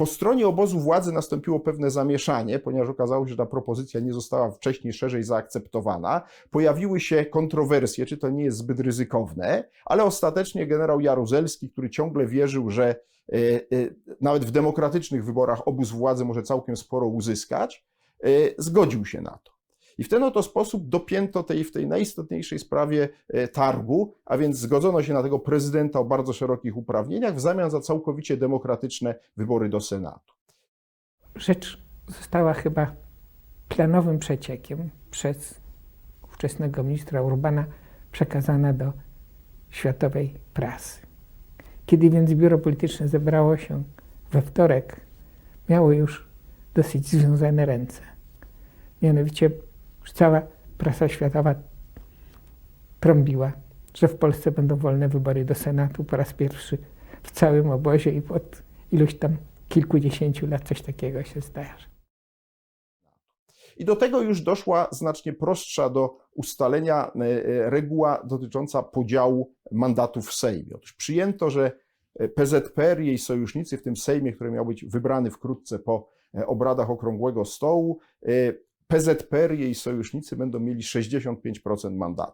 Po stronie obozu władzy nastąpiło pewne zamieszanie, ponieważ okazało się, że ta propozycja nie została wcześniej szerzej zaakceptowana. Pojawiły się kontrowersje, czy to nie jest zbyt ryzykowne, ale ostatecznie generał Jaruzelski, który ciągle wierzył, że e, e, nawet w demokratycznych wyborach obóz władzy może całkiem sporo uzyskać, e, zgodził się na to. I w ten oto sposób dopięto tej, w tej najistotniejszej sprawie e, targu, a więc zgodzono się na tego prezydenta o bardzo szerokich uprawnieniach w zamian za całkowicie demokratyczne wybory do Senatu. Rzecz została chyba planowym przeciekiem przez ówczesnego ministra Urbana przekazana do światowej prasy. Kiedy więc biuro polityczne zebrało się we wtorek, miało już dosyć związane ręce. Mianowicie już cała prasa światowa trąbiła, że w Polsce będą wolne wybory do Senatu po raz pierwszy w całym obozie i od iluś tam kilkudziesięciu lat coś takiego się zdarzy. I do tego już doszła znacznie prostsza do ustalenia e, e, reguła dotycząca podziału mandatów w Sejmie. Otóż przyjęto, że e, PZPR i jej sojusznicy w tym Sejmie, który miał być wybrany wkrótce po obradach Okrągłego Stołu, PZPR i jej sojusznicy będą mieli 65% mandatu.